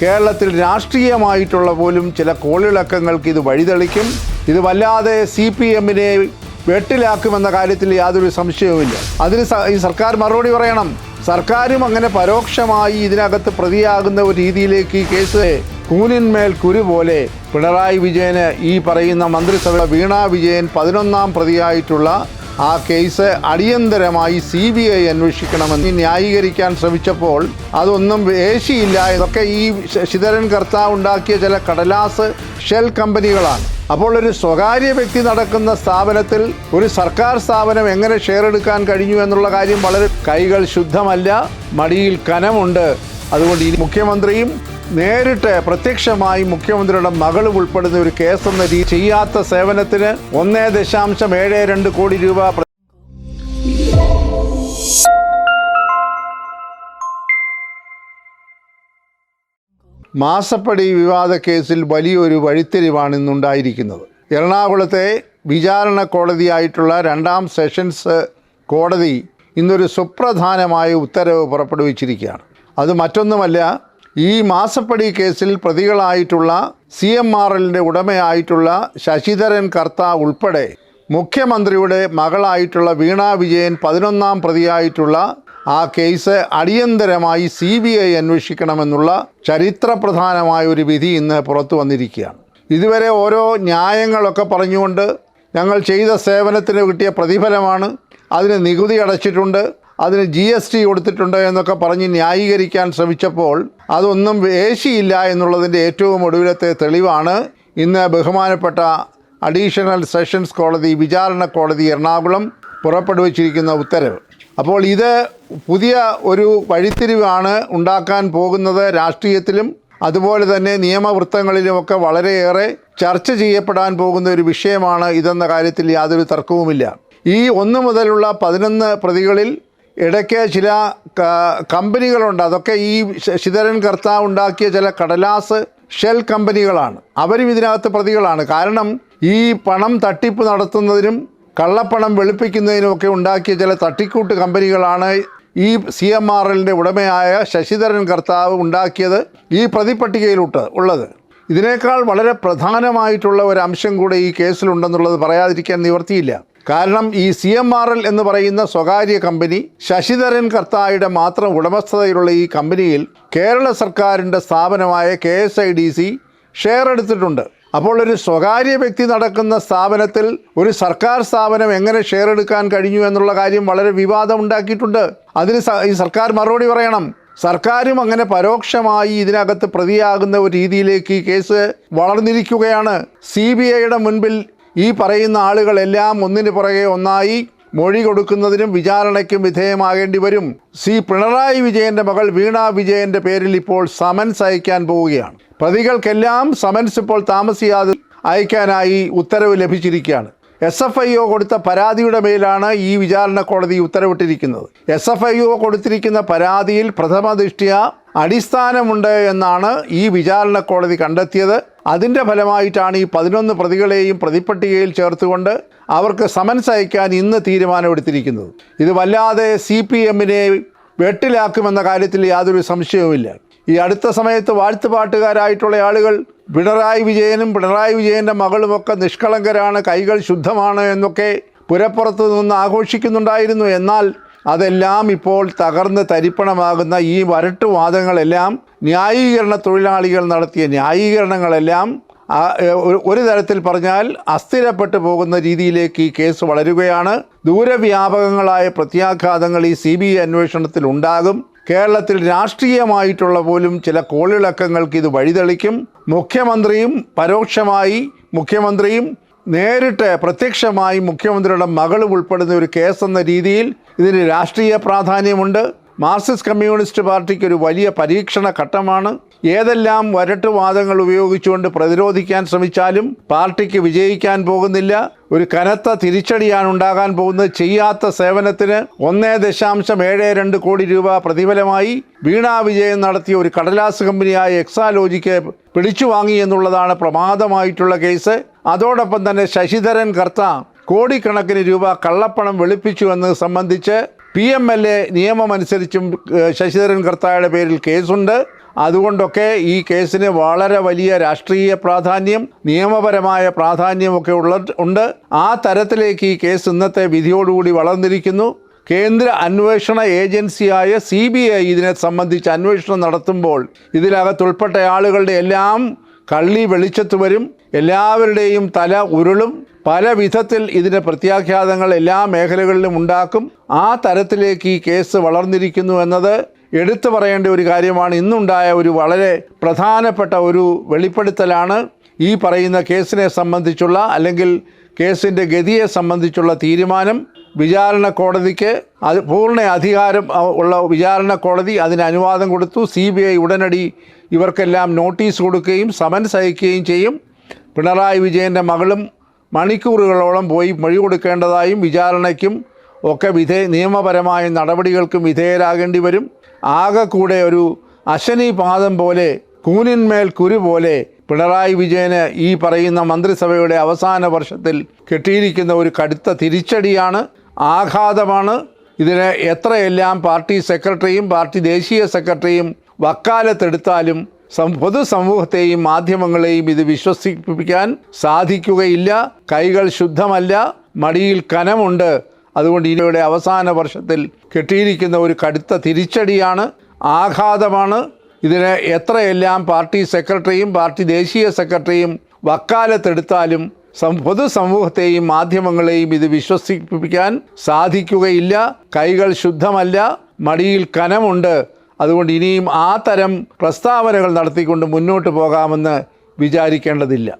കേരളത്തിൽ രാഷ്ട്രീയമായിട്ടുള്ള പോലും ചില കോളിളക്കങ്ങൾക്ക് ഇത് വഴിതെളിക്കും. ഇത് വല്ലാതെ സി പി എമ്മിനെ വെട്ടിലാക്കുമെന്ന കാര്യത്തിൽ യാതൊരു സംശയവുമില്ല. അതിന് ഈ സർക്കാർ മറുപടി പറയണം. സർക്കാരും അങ്ങനെ പരോക്ഷമായി ഇതിനകത്ത് പ്രതിയാകുന്ന ഒരു രീതിയിലേക്ക് ഈ കേസ് കൂനിന്മേൽ കുരു പോലെ പിണറായി വിജയന് ഈ പറയുന്ന മന്ത്രിസഭ വീണാ വിജയൻ പതിനൊന്നാം പ്രതിയായിട്ടുള്ള ആ കേസ് അടിയന്തരമായി സി ബി ഐ അന്വേഷിക്കണമെന്ന് ന്യായീകരിക്കാൻ ശ്രമിച്ചപ്പോൾ അതൊന്നും വേശിയില്ല ഇതൊക്കെ ഈ ശശിധരൻ കർത്താവ് ഉണ്ടാക്കിയ ചില കടലാസ് ഷെൽ കമ്പനികളാണ്. അപ്പോൾ ഒരു സ്വകാര്യ വ്യക്തി നടക്കുന്ന സ്ഥാപനത്തിൽ ഒരു സർക്കാർ സ്ഥാപനം എങ്ങനെ ഷെയർ എടുക്കാൻ കഴിഞ്ഞു എന്നുള്ള കാര്യം വളരെ കൈകൾ ശുദ്ധമല്ല മടിയിൽ കനമുണ്ട്. അതുകൊണ്ട് ഈ മുഖ്യമന്ത്രിയും നേരിട്ട് പ്രത്യക്ഷമായി മുഖ്യമന്ത്രിയുടെ മകൾ ഉൾപ്പെടുന്ന ഒരു കേസ് എന്ന രീതി ചെയ്യാത്ത സേവനത്തിന് ഒന്നേ ദശാംശം ഏഴ് രണ്ട് കോടി രൂപ മാസപ്പടി വിവാദ കേസിൽ വലിയൊരു വഴിത്തിരിവാണ് ഇന്നുണ്ടായിരിക്കുന്നത്. എറണാകുളത്തെ വിചാരണ കോടതിയായിട്ടുള്ള രണ്ടാം സെഷൻസ് കോടതി ഇന്നൊരു സുപ്രധാനമായ ഉത്തരവ് പുറപ്പെടുവിച്ചിരിക്കുകയാണ്. അത് മറ്റൊന്നുമല്ല ഈ മാസപ്പടി കേസിൽ പ്രതികളായിട്ടുള്ള സി എം ആർ എല്ലിന്റെ ഉടമയായിട്ടുള്ള ശശിധരൻ കർത്ത ഉൾപ്പെടെ മുഖ്യമന്ത്രിയുടെ മകളായിട്ടുള്ള വീണ വിജയൻ പതിനൊന്നാം പ്രതിയായിട്ടുള്ള ആ കേസ് അടിയന്തരമായി സി ബി ഐ അന്വേഷിക്കണമെന്നുള്ള ചരിത്രപ്രധാനമായ ഒരു വിധി ഇന്ന് പുറത്തു വന്നിരിക്കുകയാണ്. ഇതുവരെ ഓരോ ന്യായങ്ങളൊക്കെ പറഞ്ഞുകൊണ്ട് ഞങ്ങൾ ചെയ്ത സേവനത്തിന് കിട്ടിയ പ്രതിഫലമാണ്. അതിന് നികുതി അടച്ചിട്ടുണ്ട്. അതിന് ജി എസ് ടി കൊടുത്തിട്ടുണ്ട് എന്നൊക്കെ പറഞ്ഞ് ന്യായീകരിക്കാൻ ശ്രമിച്ചപ്പോൾ അതൊന്നും വേശിയില്ല എന്നുള്ളതിന്റെ ഏറ്റവും ഒടുവിലത്തെ തെളിവാണ്. ഇന്ന് ബഹുമാനപ്പെട്ട അഡീഷണൽ സെഷൻസ് കോടതി വിചാരണ കോടതി എറണാകുളം പുറപ്പെടുവിച്ചിരിക്കുന്ന ഉത്തരവ്. അപ്പോൾ ഇത് പുതിയ ഒരു വഴിത്തിരിവാണ് ഉണ്ടാക്കാൻ പോകുന്നത് രാഷ്ട്രീയത്തിലും അതുപോലെ തന്നെ നിയമവൃത്തങ്ങളിലുമൊക്കെ വളരെയേറെ ചർച്ച ചെയ്യപ്പെടാൻ പോകുന്ന ഒരു വിഷയമാണ് ഇതെന്ന കാര്യത്തിൽ യാതൊരു തർക്കവുമില്ല. ഈ ഒന്ന് മുതലുള്ള പതിനൊന്ന് പ്രതികളിൽ ഇടയ്ക്ക് ചില കമ്പനികളുണ്ട്. അതൊക്കെ ഈ ശശിധരൻ കർത്താവ് ഉണ്ടാക്കിയ ചില കടലാസ് ഷെൽ കമ്പനികളാണ്. അവരും ഇതിനകത്ത് പ്രതികളാണ്. കാരണം ഈ പണം തട്ടിപ്പ് നടത്തുന്നതിനും കള്ളപ്പണം വെളുപ്പിക്കുന്നതിനുമൊക്കെ ഉണ്ടാക്കിയ ചില തട്ടിക്കൂട്ട് കമ്പനികളാണ് ഈ സി എം ആർ എല്ലിന്റെ ഉടമയായ ശശിധരൻ കർത്താവ് ഉണ്ടാക്കിയത് ഈ പ്രതിപ്പട്ടികയിലുട്ട് ഉള്ളത്. ഇതിനേക്കാൾ വളരെ പ്രധാനമായിട്ടുള്ള ഒരു അംശം കൂടെ ഈ കേസിലുണ്ടെന്നുള്ളത് പറയാതിരിക്കാൻ നിവർത്തിയില്ല കാരണം ഈ സി എം ആർ എൽ എന്ന് പറയുന്ന സ്വകാര്യ കമ്പനി ശശിധരൻ കർത്തായുടെ മാത്രം ഉടമസ്ഥതയിലുള്ള ഈ കമ്പനിയിൽ കേരള സർക്കാരിന്റെ സ്ഥാപനമായ K S I D C share എടുത്തിട്ടുണ്ട്. അപ്പോൾ ഒരു സ്വകാര്യ വ്യക്തി നടക്കുന്ന സ്ഥാപനത്തിൽ ഒരു സർക്കാർ സ്ഥാപനം എങ്ങനെ ഷെയർ എടുക്കാൻ കഴിഞ്ഞു എന്നുള്ള കാര്യം വളരെ വിവാദം ഉണ്ടാക്കിയിട്ടുണ്ട്. അതിന് ഈ സർക്കാർ മറുപടി പറയണം. സർക്കാരും അങ്ങനെ പരോക്ഷമായി ഇതിനകത്ത് പ്രതിയാകുന്ന ഒരു രീതിയിലേക്ക് ഈ കേസ് വളർന്നിരിക്കുകയാണ്. സി ബി ഐയുടെ മുൻപിൽ ഈ പറയുന്ന ആളുകളെല്ലാം ഒന്നിന് പുറകെ ഒന്നായി മൊഴി കൊടുക്കുന്നതിനും വിചാരണയ്ക്കും വിധേയമാകേണ്ടി വരും. സി പിണറായി വിജയന്റെ മകൾ വീണ വിജയന്റെ പേരിൽ ഇപ്പോൾ സമൻസ് അയക്കാൻ പോവുകയാണ്. പ്രതികൾക്കെല്ലാം സമൻസ് ഇപ്പോൾ താമസിയാതെ അയക്കാനായി ഉത്തരവ് ലഭിച്ചിരിക്കുകയാണ്. എസ് എഫ് ഐ ഒ കൊടുത്ത പരാതിയുടെ മേലാണ് ഈ വിചാരണ കോടതി ഉത്തരവിട്ടിരിക്കുന്നത്. എസ് എഫ് ഐ ഒ കൊടുത്തിരിക്കുന്ന പരാതിയിൽ പ്രഥമ ദൃഷ്ടിയ അടിസ്ഥാനമുണ്ട് എന്നാണ് ഈ വിചാരണ കോടതി കണ്ടെത്തിയത്. അതിന്റെ ഫലമായിട്ടാണ് ഈ പതിനൊന്ന് പ്രതികളെയും പ്രതിപ്പട്ടികയിൽ ചേർത്തുകൊണ്ട് അവർക്ക് സമൻസ് അയക്കാൻ ഇന്ന് തീരുമാനമെടുത്തിരിക്കുന്നത്. ഇത് വല്ലാതെ സി പി എമ്മിനെ വെട്ടിലാക്കുമെന്ന കാര്യത്തിൽ യാതൊരു സംശയവുമില്ല. ഈ അടുത്ത സമയത്ത് വാഴ്ത്തുപാട്ടുകാരായിട്ടുള്ള ആളുകൾ പിണറായി വിജയനും പിണറായി വിജയന്റെ മകളുമൊക്കെ നിഷ്കളങ്കരാണ് കൈകൾ ശുദ്ധമാണ് എന്നൊക്കെ പുരപ്പുറത്ത് നിന്ന് ആഘോഷിക്കുന്നുണ്ടായിരുന്നു. എന്നാൽ അതെല്ലാം ഇപ്പോൾ തകർന്ന് തരിപ്പണമാകുന്ന ഈ വരട്ടുവാദങ്ങളെല്ലാം ന്യായീകരണ തൊഴിലാളികൾ നടത്തിയ ന്യായീകരണങ്ങളെല്ലാം ഒരു- തരത്തിൽ പറഞ്ഞാൽ അസ്ഥിരപ്പെട്ടു പോകുന്ന രീതിയിലേക്ക് ഈ കേസ് വളരുകയാണ്. ദൂരവ്യാപകങ്ങളായ പ്രത്യാഘാതങ്ങൾ ഈ സി ബി ഐ അന്വേഷണത്തിൽ ഉണ്ടാകും. കേരളത്തിൽ രാഷ്ട്രീയമായിട്ടുള്ള പോലും ചില കോളിളക്കങ്ങൾക്ക് ഇത് വഴിതെളിക്കും. മുഖ്യമന്ത്രിയും പരോക്ഷമായി മുഖ്യമന്ത്രിയും നേരിട്ട് പ്രത്യക്ഷമായി മുഖ്യമന്ത്രിയുടെ മകൾ ഉൾപ്പെടുന്ന ഒരു കേസെന്ന രീതിയിൽ ഇതിന് രാഷ്ട്രീയ പ്രാധാന്യമുണ്ട്. മാർക്സിസ്റ്റ് കമ്മ്യൂണിസ്റ്റ് പാർട്ടിക്ക് ഒരു വലിയ പരീക്ഷണ ഘട്ടമാണ്. ഏതെല്ലാം വരട്ടുവാദങ്ങൾ ഉപയോഗിച്ചുകൊണ്ട് പ്രതിരോധിക്കാൻ ശ്രമിച്ചാലും പാർട്ടിക്ക് വിജയിക്കാൻ പോകുന്നില്ല. ഒരു കനത്ത തിരിച്ചടിയാണ് ഉണ്ടാകാൻ പോകുന്നത്. ചെയ്യാത്ത സേവനത്തിന് ഒന്നേ ദശാംശം ഏഴ് രണ്ട് കോടി രൂപ പ്രതിഫലമായി വീണാ വിജയം നടത്തിയ ഒരു കടലാസ് കമ്പനിയായ എക്സാലോജിക്ക് പിടിച്ചു വാങ്ങി എന്നുള്ളതാണ് പ്രമാദമായിട്ടുള്ള കേസ്. അതോടൊപ്പം തന്നെ ശശിധരൻ കർത്ത കോടിക്കണക്കിന് രൂപ കള്ളപ്പണം വെളുപ്പിച്ചു എന്നത് സംബന്ധിച്ച് പി എം എൽ എ നിയമമനുസരിച്ചും ശശിധരൻ കർത്തായുടെ പേരിൽ കേസുണ്ട്. അതുകൊണ്ടൊക്കെ ഈ കേസിന് വളരെ വലിയ രാഷ്ട്രീയ പ്രാധാന്യം നിയമപരമായ പ്രാധാന്യമൊക്കെ ഉള്ള ഉണ്ട്. ആ തരത്തിലേക്ക് ഈ കേസ് ഇന്നത്തെ വിധിയോടുകൂടി വളർന്നിരിക്കുന്നു. കേന്ദ്ര അന്വേഷണ ഏജൻസിയായ സി ബി ഐ ഇതിനെ സംബന്ധിച്ച് അന്വേഷണം നടത്തുമ്പോൾ ഇതിനകത്തുൾപ്പെട്ട ആളുകളുടെ എല്ലാം കള്ളി വെളിച്ചത്ത് വരും. എല്ലാവരുടെയും തല ഉരുളും. പല വിധത്തിൽ ഇതിന്റെ പ്രത്യാഘാതങ്ങൾ എല്ലാ മേഖലകളിലും ഉണ്ടാക്കും. ആ തരത്തിലേക്ക് ഈ കേസ് വളർന്നിരിക്കുന്നു എന്നത് എടുത്തു പറയേണ്ട ഒരു കാര്യമാണ്. ഇന്നുണ്ടായ ഒരു വളരെ പ്രധാനപ്പെട്ട ഒരു വെളിപ്പെടുത്തലാണ്. ഈ പറയുന്ന കേസിനെ സംബന്ധിച്ചുള്ള അല്ലെങ്കിൽ കേസിന്റെ ഗതിയെ സംബന്ധിച്ചുള്ള തീരുമാനം വിചാരണ കോടതിക്ക് അത് പൂർണ അധികാരം ഉള്ള വിചാരണ കോടതി അതിന് അനുവാദം കൊടുത്തു. സി ബി ഐ ഉടനടി ഇവർക്കെല്ലാം നോട്ടീസ് കൊടുക്കുകയും സമൻസ് അയക്കുകയും ചെയ്യും. പിണറായി വിജയന്റെ മകളും മണിക്കൂറുകളോളം പോയി മൊഴി കൊടുക്കേണ്ടതായും വിചാരണയ്ക്കും ഒക്കെ വിധേ നിയമപരമായ നടപടികൾക്കും വിധേയരാകേണ്ടി വരും. ആകെ കൂടെ ഒരു അശനി പാദം പോലെ കൂനിന്മേൽ കുരു പോലെ പിണറായി വിജയന് ഈ പറയുന്ന മന്ത്രിസഭയുടെ അവസാന വർഷത്തിൽ കിട്ടിയിരിക്കുന്ന ഒരു കടുത്ത തിരിച്ചടിയാണ് ആഘാതമാണ്. ഇതിന് എത്രയെല്ലാം പാർട്ടി സെക്രട്ടറിയും പാർട്ടി ദേശീയ സെക്രട്ടറിയും വക്കാലത്തെടുത്താലും പൊതുസമൂഹത്തെയും മാധ്യമങ്ങളെയും ഇത് വിശ്വസിപ്പിക്കാൻ സാധിക്കുകയില്ല. കൈകൾ ശുദ്ധമല്ല. മടിയിൽ കനമുണ്ട്. അതുകൊണ്ട് ഇന്ത്യയുടെ അവസാന വർഷത്തിൽ കെട്ടിയിരിക്കുന്ന ഒരു കടുത്ത തിരിച്ചടിയാണ്. ആഘാതമാണ്. ഇതിന് എത്രയെല്ലാം പാർട്ടി സെക്രട്ടറിയും പാർട്ടി ദേശീയ സെക്രട്ടറിയും വക്കാലത്തെടുത്താലും പൊതുസമൂഹത്തെയും മാധ്യമങ്ങളെയും ഇത് വിശ്വസിപ്പിക്കാൻ സാധിക്കുകയില്ല. കൈകൾ ശുദ്ധമല്ല. മടിയിൽ കനമുണ്ട്. അതുകൊണ്ട് ഇനിയും ആ തരം പ്രസ്താവനകൾ നടത്തിക്കൊണ്ട് മുന്നോട്ട് പോകാമെന്ന് വിചാരിക്കേണ്ടതില്ല.